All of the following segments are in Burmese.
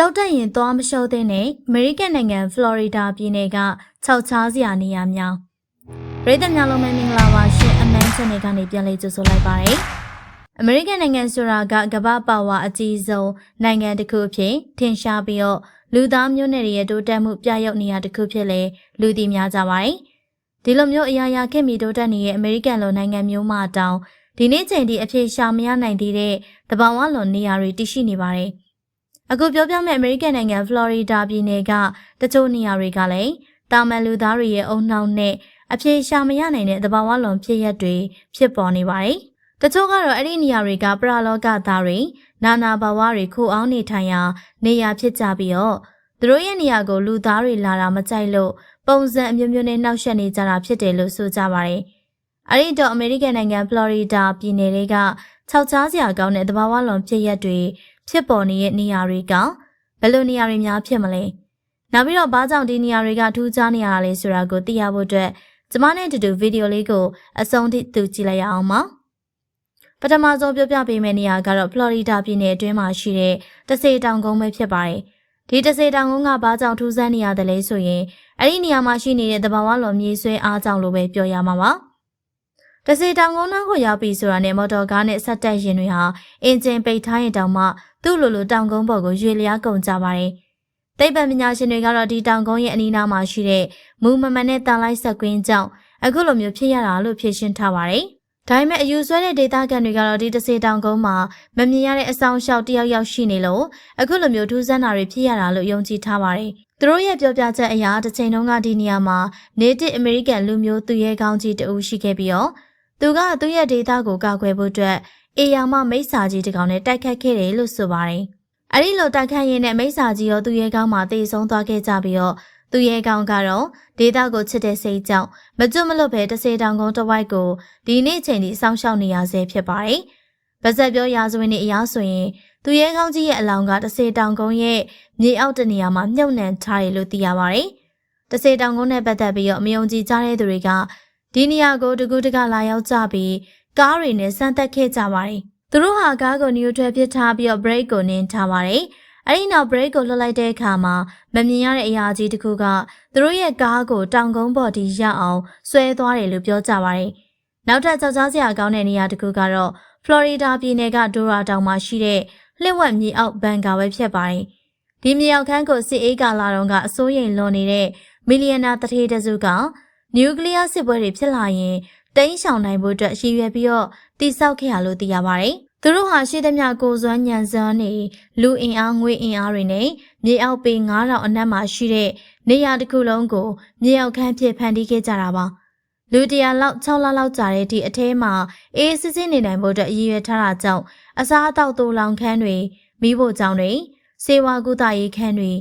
ကြောက်တက်ရင်သွားမလျှော့တဲ့နဲ့အမေရိကန်နိုင်ငံဖလော်ရီဒါပြည်နယ်ကခြောက်ချားစရာနေရာများပြည်သက်များလုံးပဲမင်္ဂလာပါရှင်အမန်ချန်နယ်ကနေပြန်လည်ကြိုဆိုလိုက်ပါရစေအမေရိကန်နိုင်ငံဆိုတာကကမ္ဘာပါဝါအကြီးဆုံးနိုင်ငံတစ်ခုအဖြစ်ထင်ရှားပြီးတော့လူသားမျိုးနွယ်တွေရဲ့တိုးတက်မှုပြရုပ်နေရာတစ်ခုဖြစ်လေလူသိများကြပါတယ်ဒီလိုမျိုးအရာရာခင်မီတိုးတက်နေတဲ့အမေရိကန်လိုနိုင်ငံမျိုးမှတောင်ဒီနေ့ချိန်ထိအဖြစ်ရှာမရနိုင်သေးတဲ့တဘာဝလွန်နေရာတွေတရှိနေပါတယ်။ အခုပြောပြမယ့်အမေရိကန်နိုင်ငံဖလော်ရီဒါပြည်နယ်ကတချို့နေရာတွေကလည်းတာမန်လူသားတွေရဲ့အုံနှောင်းနဲ့အဖြစ်ရှာမရနိုင်တဲ့တဘာဝလွန်ဖြစ်ရက်တွေဖြစ်ပေါ်နေပါတယ်။တချို့ကတော့အဲ့ဒီနေရာတွေကပရလောကသားတွေနာနာဘာဝတွေခိုအောင်နေထိုင်ရာနေရာဖြစ်ကြပြီးတော့သူတို့ရဲ့နေရာကိုလူသားတွေလာတာမကြိုက်လို့ပုံစံအမျိုးမျိုးနဲ့နှောက်ယှက်နေကြတာဖြစ်တယ်လို့ဆိုကြပါတယ်။အဲဒီတော့အမေရိကန်နိုင်ငံဖလော်ရီဒါပြည်နယ်တွေကခြောက်ချားစရာကောင်းတဲ့သဘာဝလွန်ဖြစ်ရက်တွေ ဖြစ်ပေါ်နေတဲ့နေရာတွေကဘယ်လိုနေရာတွေများဖြစ်မလဲ။နောက်ပြီးတော့ဘာကြောင့်ဒီနေရာတွေကထူးခြားနေရတာလဲဆိုတာကိုသိရဖို့အတွက်ကျမနဲ့အတူတူဗီဒီယိုလေးကိုအဆုံးထိသူကြည့်လိုက်ရအောင်ပါ။ပထမဆုံးပြောပြပေးမယ့်နေရာကတော့ဖလော်ရီဒါပြည်နယ်အတွင်းမှာရှိတဲ့တဆေတောင်ကုန်းပဲဖြစ်ပါတယ်။ဒီတဆေတောင်ကုန်းကဘာကြောင့်ထူးဆန်းနေရတယ်လဲဆိုရင်အဲ့ဒီနေရာမှာရှိနေတဲ့တဘာဝလွန်မြေဆွဲအားကြောင့်လို့ပဲပြောရမှာပါ။ တစေတောင်ကုန်းနှောင်းကိုရောက်ပြီဆိုတာနဲ့မော်တော်ကားနဲ့ဆက်တက်ရင်တွေဟာအင်ဂျင်ပိတ်ထားရင်တောင်မှသူ့လိုလိုတောင်ကုန်းပေါ်ကိုရွေလျားကုန်ကြပါတယ်။သိပ္ပံပညာရှင်တွေကတော့ဒီတောင်ကုန်းရဲ့အနီးနားမှာရှိတဲ့မူမမှန်တဲ့တန်လိုက်ဆက်ကွင်းကြောင့်အခုလိုမျိုးဖြစ်ရတာလို့ဖြေရှင်းထားပါတယ်။ဒါပေမဲ့အယူဆွဲတဲ့ဒေတာကန်တွေကတော့ဒီတစေတောင်ကုန်းမှာမမြင်ရတဲ့အဆောင်ရှောက်တယောက်ယောက်ရှိနေလို့အခုလိုမျိုးထူးဆန်းတာတွေဖြစ်ရတာလို့ယုံကြည်ထားပါတယ်။သူတို့ရဲ့ပြောပြချက်အရတစ်ချိန်တုန်းကဒီနေရာမှာ Native American လူမျိုးသူရဲကောင်းကြီးတအူရှိခဲ့ပြီးတော့ သူကသူ့ရဲ့ဒေတာကိုကာကွယ်ဖို့အတွက်အေယာမမိစ္ဆာကြီးတစ်ကောင်နဲ့တိုက်ခတ်ခဲ့တယ်လို့ဆိုပါတယ်။အဲဒီလိုတိုက်ခတ်ရင်းနဲ့မိစ္ဆာကြီးရောသူရဲကောင်းမှတေဆုံးသွားခဲ့ကြပြီးတော့သူရဲကောင်းကတော့ဒေတာကိုချစ်တဲ့စိတ်ကြောင့်မကျွတ်မလွတ်ပဲတစေတောင်ကုန်းတစ်ဝိုက်ကိုဒီနေ့ချိန်ထိစောင့်ရှောက်နေရဆဲဖြစ်ပါတယ်။ဗဇက်ပြောရာဇဝင်နဲ့အရာဆိုရင်သူရဲကောင်းကြီးရဲ့အလောင်းကတစေတောင်ကုန်းရဲ့မြေအောက်တနေရာမှာမြုပ်နှံထားတယ်လို့သိရပါတယ်။တစေတောင်ကုန်းနဲ့ပတ်သက်ပြီးတော့မယုံကြည်ကြတဲ့သူတွေက ဒီနေရာကိုတကူတကလာရောက်ကြပြီးကားတွေနဲ့စမ်းသပ်ခဲ့ကြပါတယ်။သူတို့ဟာကားကိုနျူထရယ်ပစ်ထားပြီးတော့ brake ကိုနင်းထားပါတယ်။အဲဒီနောက် brake ကိုလွှတ်လိုက်တဲ့အခါမှာမမြင်ရတဲ့အရာကြီးတစ်ခုကသူတို့ရဲ့ကားကိုတောင်ကုန်းပေါ်ထိရောက်အောင်ဆွဲသွားတယ်လို့ပြောကြပါတယ်။နောက်ထပ်ကြောက်ကြားစရာကောင်းတဲ့နေရာတစ်ခုကတော့ဖလော်ရီဒါပြည်နယ်ကဒိုရာတောင်မှာရှိတဲ့လျှက်ဝက်မြေအောက်ဘန်ကာပဲဖြစ်ပါတယ်။ဒီမြေအောက်ခန်းကိုစစ်အေးကာလာတုန်းကအစိုးရိမ်လွန်နေတဲ့မီလီယံနာတထေးတစုက နျူကလ িয়ার စစ်ပွဲတွေဖြစ်လာရင်တိန်းရှောင်နိုင်ဖို့အတွက်ရည်ရွယ်ပြီးတော့တိစောက်ခဲ့ရလို့သိရပါတယ်။သူတို့ဟာရှိသမျှကိုစွမ်းညံစွမ်းနေလူအင်အားငွေအင်အားတွေနဲ့မြေအောက်ပေ9000အနက်မှာရှိတဲ့နေရာတစ်ခုလုံးကိုမြေအောက်ခန်းဖြစ်ဖန်တီးခဲ့ကြတာပါ။လူတရာလောက်6လလောက်ကြာတဲ့ဒီအထဲမှာအေးစစ်စစ်နေနိုင်ဖို့အတွက်ရည်ရွယ်ထားတာကြောင့်အစားအသောက်တူလောင်ခန်းတွေမိဖို့ကြောင့်တွေစေဝါကုသရေးခန်းတွေ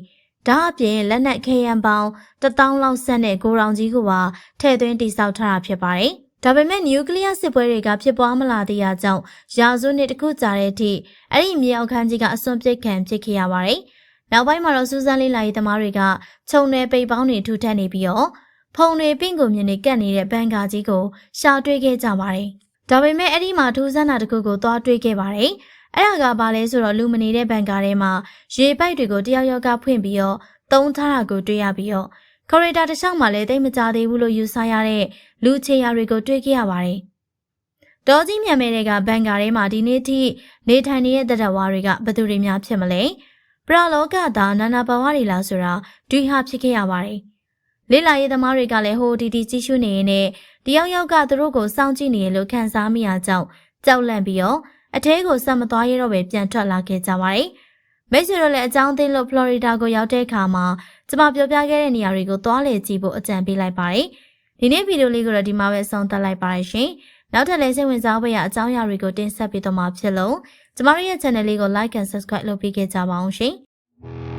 ဒါအပြင်လက်နက်ခဲယံပေါင်း1000လောက်ဆက်တဲ့ကိုရောင်ကြီးကိုပါထည့်သွင်းတိစောက်ထားတာဖြစ်ပါတယ်။ဒါပေမဲ့နျူကလ িয়ার စစ်ပွဲတွေကဖြစ်ပွားမလာသေးတာကြောင့်ရာစုနှစ်တခုကြာတဲ့အထိအဲ့ဒီမြေအောက်ခန်းကြီးကအစွန်ပြစ်ခံဖြစ်ခဲ့ရပါတယ်။နောက်ပိုင်းမှာတော့စူးစမ်းလေးလာရေးသမားတွေကခြုံနယ်ပိတ်ပေါင်းတွေထူထပ်နေပြီးတော့ဖုံတွေပင့်ကိုမြင်နေကတ်နေတဲ့ဘန်ကာကြီးကိုရှာတွေ့ခဲ့ကြပါတယ်။ဒါပေမဲ့အဲ့ဒီမှာထူးဆန်းတာတခုကိုသွားတွေ့ခဲ့ပါတယ်။ အဲ့ဒါကဘာလဲဆိုတော့လူမနေတဲ့ဘန်ကာထဲမှာရေပိုက်တွေကိုတယောက်ယောက်ကဖွင့်ပြီးတော့သုံးထားတာကိုတွေ့ရပြီးတော့ခေါ်ရီတာတစ်လျှောက်မှာလည်းတိတ်မကြသေးဘူးလို့ယူဆရတဲ့လူချေရာတွေကိုတွေ့ခဲ့ရပါတယ်။တောကြီးမြန်မဲတွေကဘန်ကာထဲမှာဒီနေ့ထိနေထိုင်နေတဲ့တရဝါတွေကဘယ်သူတွေများဖြစ်မလဲ။ပရလောကသားနာနာဘဝတွေလားဆိုတာတွေးဟာဖြစ်ခဲ့ရပါတယ်။လေးလာရေးသမားတွေကလည်းဟိုတီတီကြီးရှုနေရင်နဲ့တယောက်ယောက်ကသူတို့ကိုစောင့်ကြည့်နေရလို့ခံစားမိရကြောင်းကြောက်လန့်ပြီးတော့ အထဲကိုဆက်မသွားရတော့ပဲပြန်ထွက်လာခဲ့ကြပါတယ်။မိတ်ဆွေတို့လည်းအကြောင်းသိလို့ဖလော်ရီဒါကိုရောက်တဲ့အခါမှာကျမပြောပြခဲ့တဲ့နေရာတွေကိုသွားလေကြည့်ဖို့အကြံပေးလိုက်ပါတယ်။ဒီနေ့ဗီဒီယိုလေးကိုတော့ဒီမှာပဲဆုံးသက်လိုက်ပါရရှင်။နောက်ထပ်လည်းစိတ်ဝင်စားဖို့ရအကြောင်းအရာတွေကိုတင်ဆက်ပေးတော့မှာဖြစ်လို့ကျမတို့ရဲ့ channel လေးကို like and subscribe လုပ်ပေးခဲ့ကြပါအောင်ရှင်။